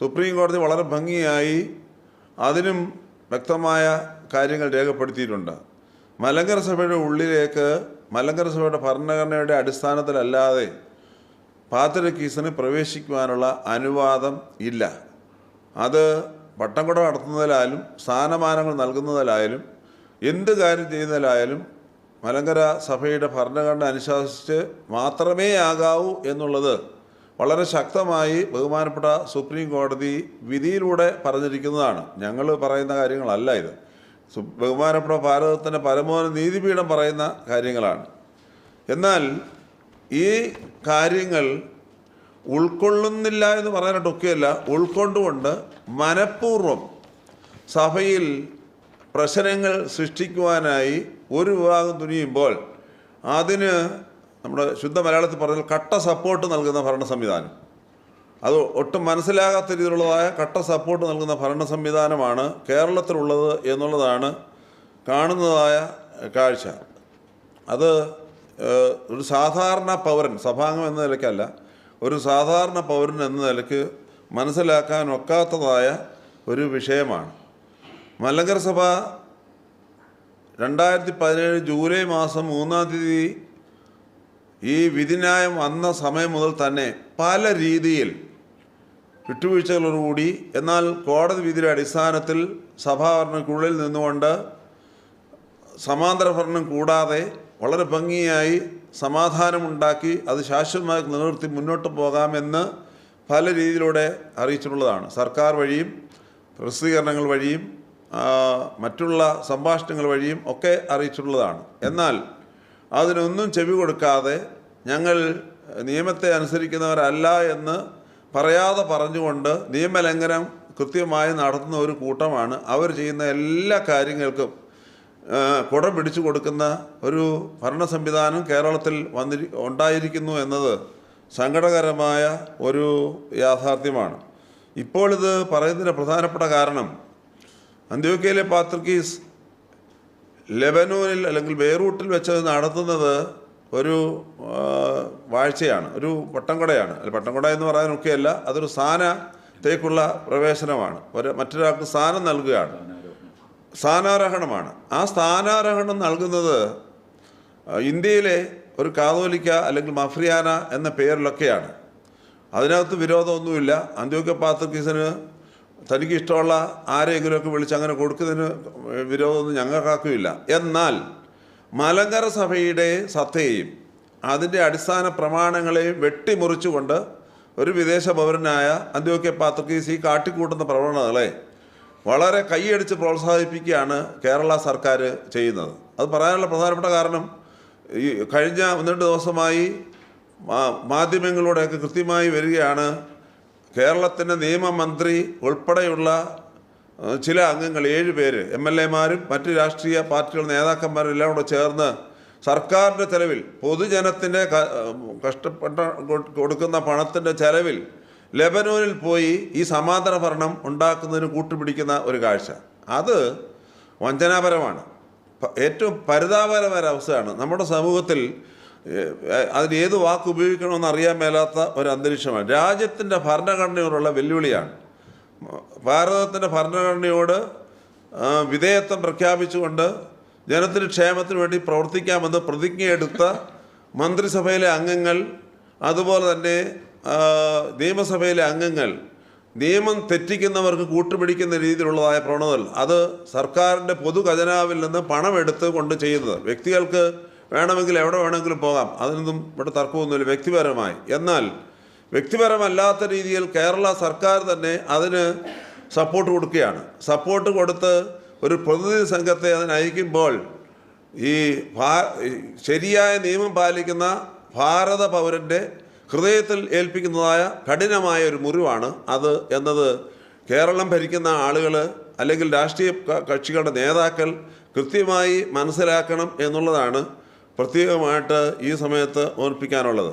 Supreme കോടതി വളരെ ഭംഗിയായി അതിനും വ്യക്തമായ കാര്യങ്ങൾ രേഖപ്പെടുത്തിയിട്ടുണ്ട്. മലങ്കര സഭയുടെ ഉള്ളിലേക്ക് മലങ്കര സഭയുടെ ഭരണഘടനയുടെ അടിസ്ഥാനത്തിലല്ലാതെ പാത്രക്കീസിന് പ്രവേശിക്കുവാനുള്ള അനുവാദം ഇല്ല. അത് പട്ടം കുട നടത്തുന്നതിലായാലും സ്ഥാനമാനങ്ങൾ നൽകുന്നതിലായാലും എന്ത് കാര്യം ചെയ്യുന്നതിലായാലും മലങ്കര സഭയുടെ ഭരണഘടന അനുശാസിച്ച് മാത്രമേ ആകാവൂ എന്നുള്ളത് വളരെ ശക്തമായി ബഹുമാനപ്പെട്ട സുപ്രീം കോടതി വിധിയിലൂടെ പറഞ്ഞിരിക്കുന്നതാണ്. ഞങ്ങൾ പറയുന്ന കാര്യങ്ങളല്ല ഇത്. ബഹുമാനപ്പെട്ട ഭാരതത്തിന്റെ പരമോന്നത നീതിപീഠം പറയുന്ന കാര്യങ്ങളാണ്. എന്നാൽ ഈ കാര്യങ്ങൾ ഉൾക്കൊള്ളുന്നില്ല എന്ന് പറയാനായിട്ടൊക്കെയല്ല ഉൾക്കൊണ്ടുകൊണ്ട് മനഃപൂർവം സഭയിൽ പ്രശ്നങ്ങൾ സൃഷ്ടിക്കുവാനായി ഒരു വിഭാഗം തുനിയുമ്പോൾ അതിന് നമ്മുടെ ശുദ്ധ മലയാളത്തിൽ പറഞ്ഞാൽ കട്ട സപ്പോർട്ട് നൽകുന്ന ഭരണ സംവിധാനം. അത് ഒട്ടും മനസ്സിലാകാത്ത രീതിയിലുള്ളതായ കട്ട സപ്പോർട്ട് നൽകുന്ന ഭരണ സംവിധാനമാണ് കേരളത്തിലുള്ളത് എന്നുള്ളതാണ് കാണുന്നതായ കാഴ്ച. അത് ഒരു സാധാരണ പൗരൻ സഭാംഗം എന്ന നിലയ്ക്കല്ല ഒരു സാധാരണ പൗരൻ എന്ന നിലയ്ക്ക് മനസ്സിലാക്കാൻ ഒക്കാത്തതായ ഒരു വിഷയമാണ്. മലങ്കര സഭ രണ്ടായിരത്തി പതിനേഴ് ജൂലൈ മാസം മൂന്നാം തീയതി ഈ വിധിന്യായം വന്ന സമയം മുതൽ തന്നെ പല രീതിയിൽ വിട്ടുവീഴ്ചകളോടുകൂടി എന്നാൽ കോടതി വിധിയുടെ അടിസ്ഥാനത്തിൽ സഭാഭരണക്കുള്ളിൽ നിന്നുകൊണ്ട് സമാന്തര ഭരണം കൂടാതെ വളരെ ഭംഗിയായി സമാധാനമുണ്ടാക്കി അത് ശാശ്വതമായി നിലനിർത്തി മുന്നോട്ട് പോകാമെന്ന് പല രീതിയിലൂടെ അറിയിച്ചിട്ടുള്ളതാണ്. സർക്കാർ വഴിയും പ്രസിദ്ധീകരണങ്ങൾ വഴിയും മറ്റുള്ള സംഭാഷണങ്ങൾ വഴിയും ഒക്കെ അറിയിച്ചിട്ടുള്ളതാണ്. എന്നാൽ അതിനൊന്നും ചെവി കൊടുക്കാതെ ഞങ്ങൾ നിയമത്തെ അനുസരിക്കുന്നവരല്ല എന്ന് പറയാതെ പറഞ്ഞുകൊണ്ട് നിയമലംഘനം കൃത്യമായി നടത്തുന്ന ഒരു കൂട്ടമാണ്. അവർ ചെയ്യുന്ന എല്ലാ കാര്യങ്ങൾക്കും കുടം പിടിച്ചു കൊടുക്കുന്ന ഒരു ഭരണ സംവിധാനം കേരളത്തിൽ വന്നിരി ഉണ്ടായിരിക്കുന്നു എന്നത് സങ്കടകരമായ ഒരു യാഥാർത്ഥ്യമാണ്. ഇപ്പോൾ ഇത് പറയുന്നതിന് പ്രധാനപ്പെട്ട കാരണം അന്ത്യോക്കയിലെ പാത്രിക്കീസ് ലെബനോനിൽ അല്ലെങ്കിൽ ബെയ്റൂട്ടിൽ വെച്ച് നടത്തുന്നത് ഒരു വാഴ്ചയാണ് ഒരു പട്ടംകൊടയാണ്. പട്ടംകൊട എന്ന് പറയാനൊക്കെയല്ല അതൊരു സ്ഥാനത്തേക്കുള്ള പ്രവേശനമാണ്. ഒരു മറ്റൊരാൾക്ക് സ്ഥാനം നൽകുകയാണ്. സ്ഥാനാരോഹണമാണ് ആ സ്ഥാനാരോഹണം നൽകുന്നത് ഇന്ത്യയിലെ ഒരു കാതോലിക്ക അല്ലെങ്കിൽ മഫ്രിയാന എന്ന പേരിലൊക്കെയാണ്. അതിനകത്ത് വിരോധമൊന്നുമില്ല. അന്ത്യോക്യ പാത്രക്കീസിന് തനിക്ക് ഇഷ്ടമുള്ള ആരെങ്കിലുമൊക്കെ വിളിച്ച് അങ്ങനെ കൊടുക്കുന്നതിന് വിരോധമൊന്നും ഞങ്ങൾക്കാക്കുമില്ല എന്നാൽ മലങ്കര സഭയുടെ സത്തയെയും അതിന്റെ അടിസ്ഥാന പ്രമാണങ്ങളെയും വെട്ടിമുറിച്ചുകൊണ്ട് ഒരു വിദേശ പൗരനായ അന്ത്യോക്യ പാത്രക്കീസ് ഈ കാട്ടിക്കൂട്ടുന്ന പ്രവണതകളെ വളരെ കൈയടിച്ച് പ്രോത്സാഹിപ്പിക്കുകയാണ് കേരള സർക്കാർ ചെയ്യുന്നത്. അത് പറയാനുള്ള പ്രധാനപ്പെട്ട കാരണം ഈ കഴിഞ്ഞ ഒന്ന് രണ്ട് ദിവസമായി മാധ്യമങ്ങളിലൂടെയൊക്കെ കൃത്യമായി വരികയാണ് കേരളത്തിന്റെ നിയമമന്ത്രി ഉൾപ്പെടെയുള്ള ചില അംഗങ്ങൾ ഏഴ് പേര് എം എൽ എമാരും മറ്റ് രാഷ്ട്രീയ പാർട്ടികളുടെ നേതാക്കന്മാരും എല്ലാം കൂടെ ചേർന്ന് സർക്കാരിന്റെ ചെലവിൽ പൊതുജനത്തിന്റെ കഷ്ടപ്പെട്ട കൊടുക്കുന്ന പണത്തിന്റെ ചെലവിൽ ലെബനോനിൽ പോയി ഈ സമാന്തര ഭരണം ഉണ്ടാക്കുന്നതിന് കൂട്ടുപിടിക്കുന്ന ഒരു കാഴ്ച. അത് വഞ്ചനാപരമാണ്. ഏറ്റവും പരിതാപകരമായ അവസ്ഥയാണ്. നമ്മുടെ സമൂഹത്തിൽ അതിന് ഏത് വാക്ക് ഉപയോഗിക്കണമെന്ന് അറിയാൻ മേലാത്ത ഒരു അന്തരീക്ഷമാണ്. രാജ്യത്തിന്റെ ഭരണഘടനയോടുള്ള വെല്ലുവിളിയാണ്. ഭാരതത്തിന്റെ ഭരണഘടനയോട് വിധേയത്വം പ്രഖ്യാപിച്ചുകൊണ്ട് ജനത്തിന് ക്ഷേമത്തിന് വേണ്ടി പ്രവർത്തിക്കാമെന്ന് പ്രതിജ്ഞയെടുത്ത മന്ത്രിസഭയിലെ അംഗങ്ങൾ അതുപോലെ തന്നെ നിയമസഭയിലെ അംഗങ്ങൾ നിയമം തെറ്റിക്കുന്നവർക്ക് കൂട്ടുപിടിക്കുന്ന രീതിയിലുള്ളതായ പ്രവണതകൾ. അത് സർക്കാരിന്റെ പൊതു ഖജനാവിൽ നിന്ന് പണമെടുത്ത് കൊണ്ട് ചെയ്യുന്നത്. വ്യക്തികൾക്ക് വേണമെങ്കിൽ എവിടെ വേണമെങ്കിലും പോകാം. അതിനൊന്നും ഇവിടെ തർക്കമൊന്നുമില്ല. വ്യക്തിപരമായി. എന്നാൽ വ്യക്തിപരമല്ലാത്ത രീതിയിൽ കേരള സർക്കാർ തന്നെ അതിന് സപ്പോർട്ട് കൊടുക്കുകയാണ്. സപ്പോർട്ട് കൊടുത്ത് ഒരു പ്രതിനിധി സംഘത്തെ അതിന് അയക്കുമ്പോൾ ഈ ശരിയായ നിയമം പാലിക്കുന്ന ഭാരത പൗരന്റെ ഹൃദയത്തിൽ ഏൽപ്പിക്കുന്നതായ കഠിനമായ ഒരു മുറിവാണ് അത് എന്നത് കേരളം ഭരിക്കുന്ന ആളുകൾ അല്ലെങ്കിൽ രാഷ്ട്രീയ കക്ഷികളുടെ നേതാക്കൾ കൃത്യമായി മനസ്സിലാക്കണം എന്നുള്ളതാണ് പ്രത്യേകമായിട്ട് ഈ സമയത്ത് ഓർപ്പിക്കാനുള്ളത്.